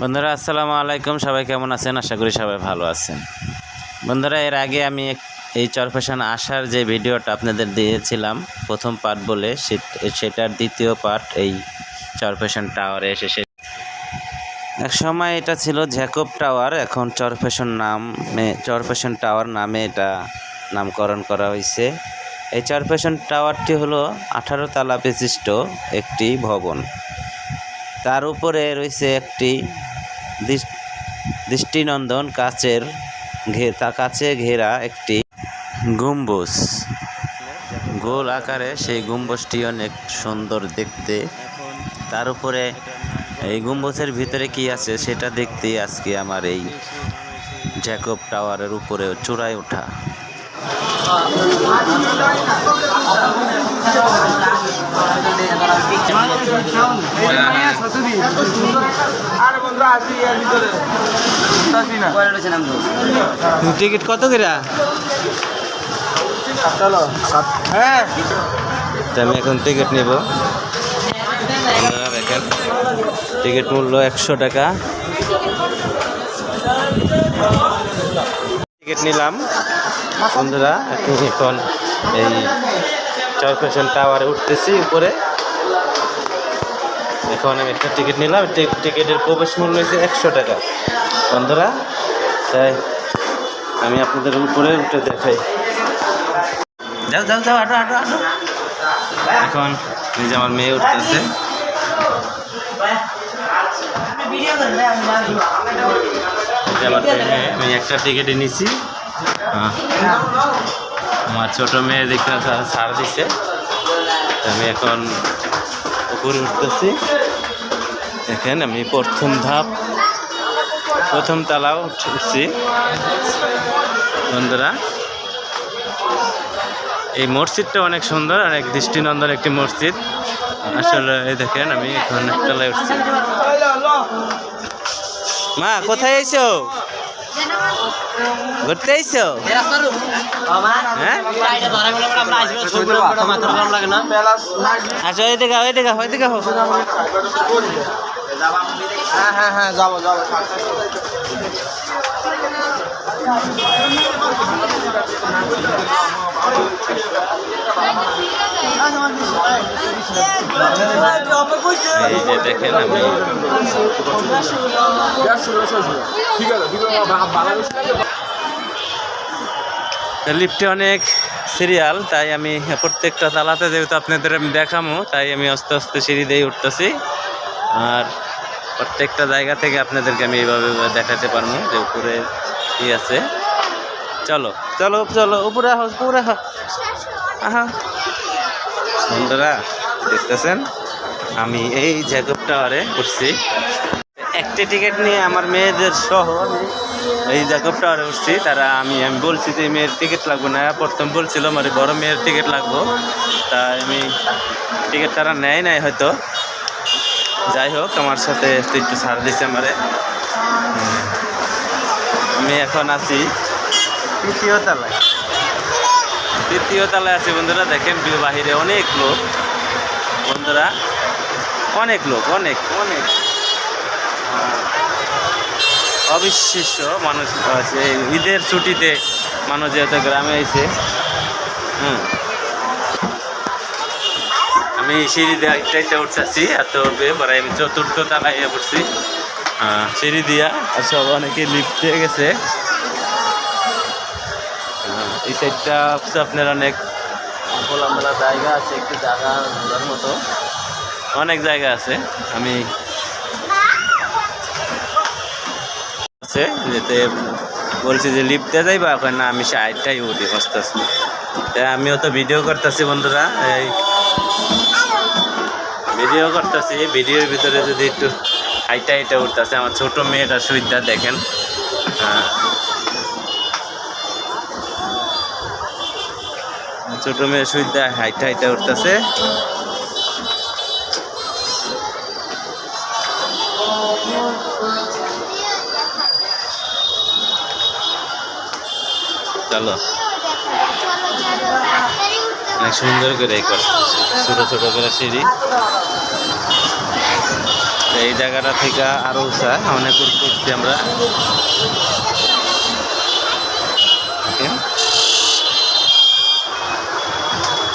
বন্ধুরা, আসসালামু আলাইকুম। সবাই কেমন আছেন? আশা করি সবাই ভালো আছেন। বন্ধুরা, এর আগে আমি এই চরফেশন আসার যে ভিডিওটা আপনাদের দিয়েছিলাম, প্রথম পার্ট বলে সেটার দ্বিতীয় পার্ট, এই চরফেশন টাওয়ারে এসে সে এক সময় এটা ছিল জ্যাকব টাওয়ার, এখন চরফেশন নামে চরফেশন টাওয়ার নামে এটা নামকরণ করা হয়েছে এই চরফেশন টাওয়ারটি হলো আঠারো তালা বিশিষ্ট একটি ভবন। তার উপরে রয়েছে একটি দৃষ- দৃষ্টিনন্দন কাচের ঘে তা কাছে ঘেরা একটি গম্বুজ। গোল আকারে সেই গম্বুজটি অনেক সুন্দর দেখতে। তার উপরে এই গম্বুজের ভিতরে কি আছে সেটা দেখতে আজকে আমার এই জ্যাকব টাওয়ারের উপরে চূড়ায় ওঠা। টিকিট কত করে? তো আমি এখন টিকিট নেব। আপনারা দেখেন টিকিট মূল্য একশো টাকা। টিকিট নিলাম। বন্ধুরা এখন এই চরপেশন টাওয়ারে উঠতেছি উপরে। এখন আমি একটা টিকিট নিলাম। টিকিটের প্রবেশ মূল্য হয়েছে একশো টাকা। বন্ধুরা তাই আমি আপনাদের উপরে উঠে দেখাই। যাও যাও যাও আটো আটো আটো। এখন যে আমার মেয়ে উঠতেছে। আমার মেয়ে আমি একটা টিকিটে নিছি। আহ, আমার ছোট মেয়ে দেখতে ছাড় দিছে। আমি এখন উপরে উঠতেছি। দেখেন, আমি প্রথম ধাপ, প্রথম তালাও উঠছি। বন্ধুরা, এই মসজিদটা অনেক সুন্দর অনেক দৃষ্টিনন্দন একটি মসজিদ। আসলে দেখেন, আমি এখন তলায় উঠছি। মা, কোথায় আইছো? ঘুরতে আইছো হ্যাঁ? আচ্ছা ওই দেখা ওই দেখা ওই দেখা হ্যাঁ হ্যাঁ হ্যাঁ যাব যাব। এই যে দেখেন আমি লিফটে অনেক সিরিয়াল তাই আমি প্রত্যেকটা তালাতে যেহেতু আপনাদের আমি দেখামো তাই আমি আস্তে আস্তে সিঁড়ি দিয়ে উঠতেছি। আর প্রত্যেকটা জায়গা থেকে আপনাদেরকে আমি এইভাবে দেখাতে পারব যে উপরে কি আছে। চলো। চলো চলো উপরে আহ উপরে আহা। বন্ধুরা, দেখতেছেন? আমি এই জ্যাকব টাওয়ারে উঠছি। একটি টিকিট নিয়ে আমার মেয়েদের সহ এই জ্যাকব টাওয়ারে উঠছি। তারা আমি আমি বলছি যে মেয়ের টিকিট লাগবে না। প্রথম বলছিল, আমার বড় মেয়ের টিকিট লাগবো। তাই আমি টিকিট তারা নেয় নাই হয়তো। যাই হোক, আমার সাথে একটু ছাড় দিছে আমারে। আমি এখন আছি তৃতীয় তলায়। তৃতীয় তলায় আছি বন্ধুরা দেখেন বি- বাহিরে অনেক লোক। বন্ধুরা অনেক লোক অনেক অনেক। অবিশ্বাস্য মানুষ আছে। ঈদের ছুটিতে মানুষ যেহেতু গ্রামে এসে হুম। আমি সিঁড়ি দিয়ে একটা উঠতেছি এত পরে আমি চতুর্থ তালায় আহ, সিঁড়ি দিয়া সব অনেকে দিয়ে গেছে। এই সাইডটা হচ্ছে আপনার অনেক খোলামেলা জায়গা আছে, একটু জায়গা ঘোরার মতো। অনেক জায়গা আছে, আমি আছে, যেতে বলছি যে লিফট যাইবা? এখন না, আমি সাইডটাই উঠি তাই আমিও তো ভিডিও করতেছি বন্ধুরা, এই ভিডিও করতেছি ভিডিওর ভিতরে যদি একটু হাইটা হাইটা উঠতেছে, আমার ছোট মেয়েটা সুবিধা দেখেন। হ্যাঁ। ছোট মেয়ে সুবিধা হাইটা হাইটা উঠতেছে। চলো। অনেক সুন্দর করে ছোট ছোট করে সিঁড়ি। এই জায়গাটা থেকে আরও উঁচা, অনেক উঠছি আমরা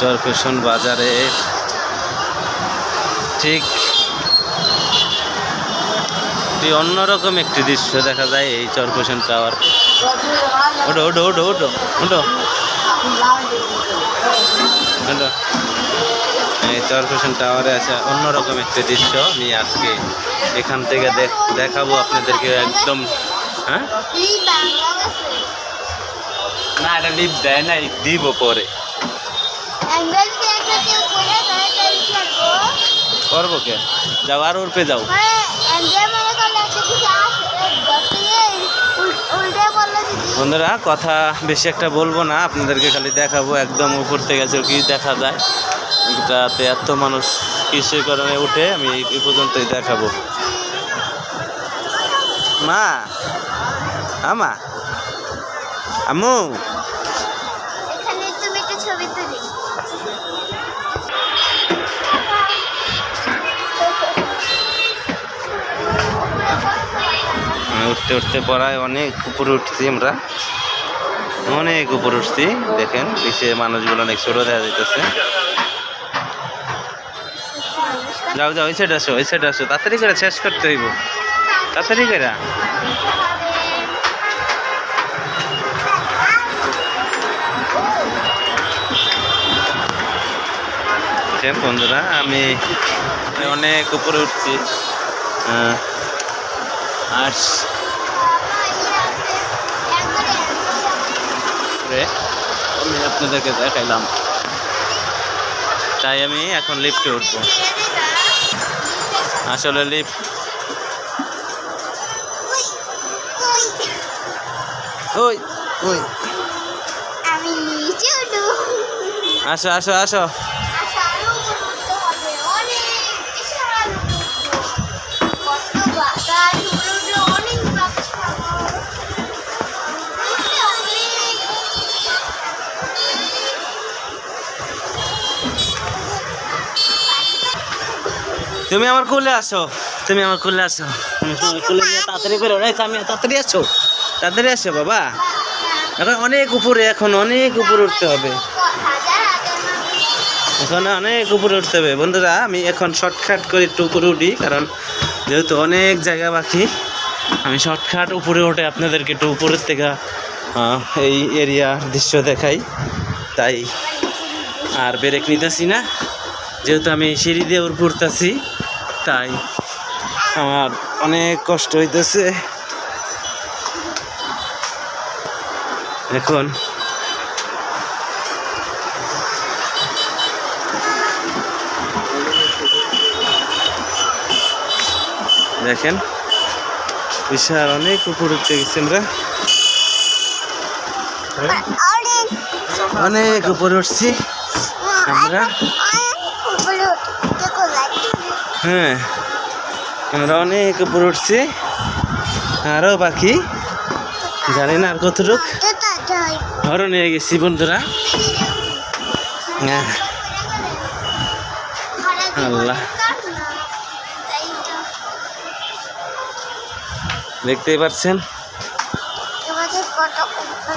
চরপেশন বাজারে। ঠিক একটি অন্যরকম একটি দৃশ্য দেখা যায় এই চরপেশন টাওয়ার। ওটো ওটো ওটো ওটো ওটো ওটো এই চরপেশন টাওয়ারে আছে অন্যরকম একটি দৃশ্য। আমি আজকে এখান থেকে দেখ- দেখাবো আপনাদেরকে একদম হ্যাঁ? না এটা লিপ দেয় না দিব পরে। করব? কে? যাও আর উর্পে যাও। বন্ধুরা কথা বেশি একটা বলব না আপনাদেরকে খালি দেখাবো একদম উপর থেকে কি দেখা যায়। এটাতে এত মানুষ কিসের কারণে উঠে আমি এই পর্যন্তই দেখাবো। মা আমা আম্মু। উঠতে উঠতে পড়ায় অনেক উপরে উঠছি আমরা। অনেক উপরে উঠছি, দেখেন পিছিয়ে মানুষগুলো অনেক ছোট দেখা যাইতেছে। যাও যাও ওই সাইড আসো ওই সাইড আসো, তাড়াতাড়ি করে শেষ করতে হইব। তাড়াতাড়ি করে। বন্ধুরা, আমি অনেক উপরে উঠছি। আর করে আমি আপনাদেরকে দেখাইলাম। তাই আমি এখন লিফটে উঠব। আসলে লিফট ওই ওই। আমি নিচে উঠবো। আসো আসো আসো। তুমি আমার কোলে আসো তুমি আমার কোলে আসো কোলে নিয়ে তাড়াতাড়ি করে অনেক আমি তাড়াতাড়ি আসো তাড়াতাড়ি আসো বাবা। এখন অনেক উপরে এখন অনেক উপরে উঠতে হবে। এখন অনেক উপরে উঠতে হবে। বন্ধুরা আমি এখন শর্টকাট করে একটু উপরে উঠি কারণ যেহেতু অনেক জায়গা বাকি আমি শর্টকাট উপরে উঠে আপনাদেরকে একটু উপরের থেকে এই এরিয়ার দৃশ্য দেখাই। তাই আর ব্রেক নিতেছি না। যেহেতু আমি সিঁড়ি দিয়ে উঠতেছি তাই আমার অনেক কষ্ট হইতেছে। এখন দেখেন বিশাল অনেক উপর উঠতে গেছি আমরা। অনেক অনেক উপরে উঠছি আমরা অনেক উপরে উঠতে কোথায়? হ্যাঁ আমরা অনেক উপরে উঠছি। আরও বাকি। জানি না আর কতটুক। ঘরও নিয়ে গেছি বন্ধুরা। হ্যাঁ আল্লাহ। তাই দেখতেই পাচ্ছেন?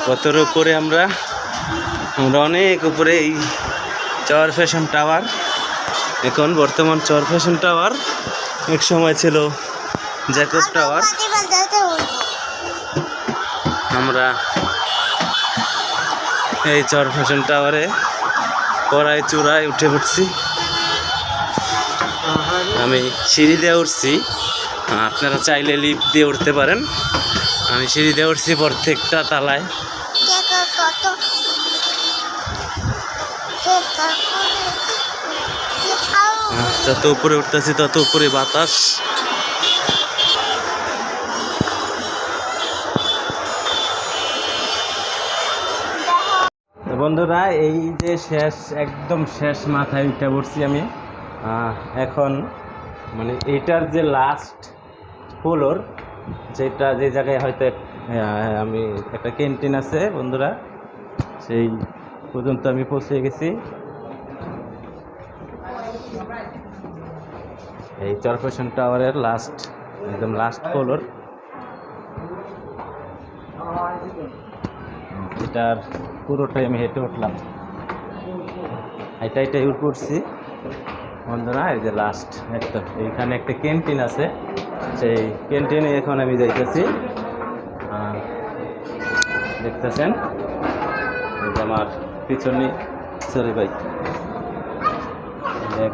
কত উপরে আমরা? আমরা অনেক উপরে এই চর ফ্যাশন টাওয়ার। এখন বর্তমান চর ফ্যাশন টাওয়ার এক সময় ছিল জ্যাকব টাওয়ার। আমরা এই চর ফ্যাশন টাওয়ারে পড়ায় চূড়ায় উঠে পড়ছি। আমি সিঁড়ি দিয়ে উঠছি। আপনারা চাইলে লিফট দিয়ে উঠতে পারেন। আমি সিঁড়ি দিয়ে উঠছি প্রত্যেকটা তালায়। যত উপরে উঠতেছি তত উপরে বাতাস। বন্ধুরা, এই যে শেষ, একদম শেষ মাথায় উঠে পড়ছি আমি। এখন মানে এটার যে লাস্ট ফ্লোর, যেটা যে জায়গায় হয়তো আমি একটা ক্যান্টিন আছে, বন্ধুরা, সেই পর্যন্ত আমি পৌঁছে গেছি। এই চরপেশন টাওয়ারের লাস্ট একদম লাস্ট ফ্লোর এটার পুরোটাই আমি হেঁটে উঠলাম। এটা এটাই উঠ করছি বন্ধুরা, এই যে লাস্ট একদম। এইখানে একটা ক্যান্টিন আছে। সেই ক্যান্টিনে এখন আমি যাইতেছি। দেখতেছেন আমার পিছনে সরি ভাই।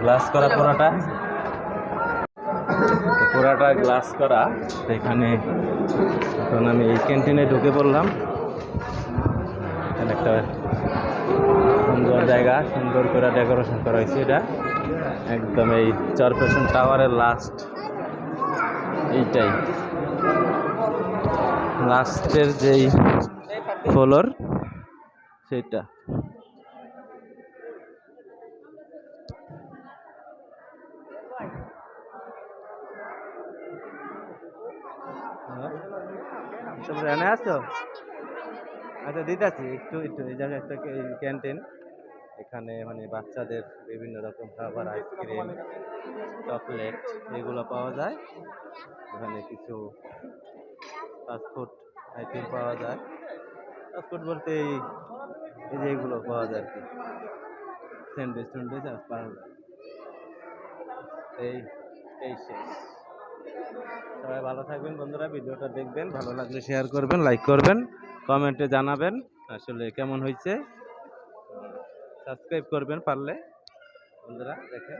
গ্লাস করা পুরাটা পুরাটা গ্লাস করা। এখানে এখন আমি এই ক্যান্টিনে ঢুকে পড়লাম। একটা সুন্দর জায়গা, সুন্দর করে ডেকোরেশন করা হয়েছে এটা। একদম এই চরপেশন টাওয়ারের লাস্ট এইটাই। লাস্টের যেই ফ্লোর সেটা তোমরা এনে আছো? আচ্ছা দিতেছি, একটু একটু, এই জায়গায় একটা ক্যান্টিন। এখানে মানে বাচ্চাদের বিভিন্ন রকম খাবার, আইসক্রিম, চকলেট, এগুলো পাওয়া যায়। এখানে কিছু ফাস্টফুড আইটেম পাওয়া যায়। ফাস্টফুড বলতে এই এই যে এগুলো পাওয়া যায় আর কি। স্যান্ডউইচ ট্যান্ডউইচ আর পাওয়া যায়। এই এই শেষ। সবাই ভালো থাকবেন বন্ধুরা, ভিডিওটা দেখবেন, ভালো লাগলে শেয়ার করবেন লাইক করবেন কমেন্টে জানাবেন আসলে কেমন হয়েছে। সাবস্ক্রাইব করবেন পারলে। বন্ধুরা, দেখেন।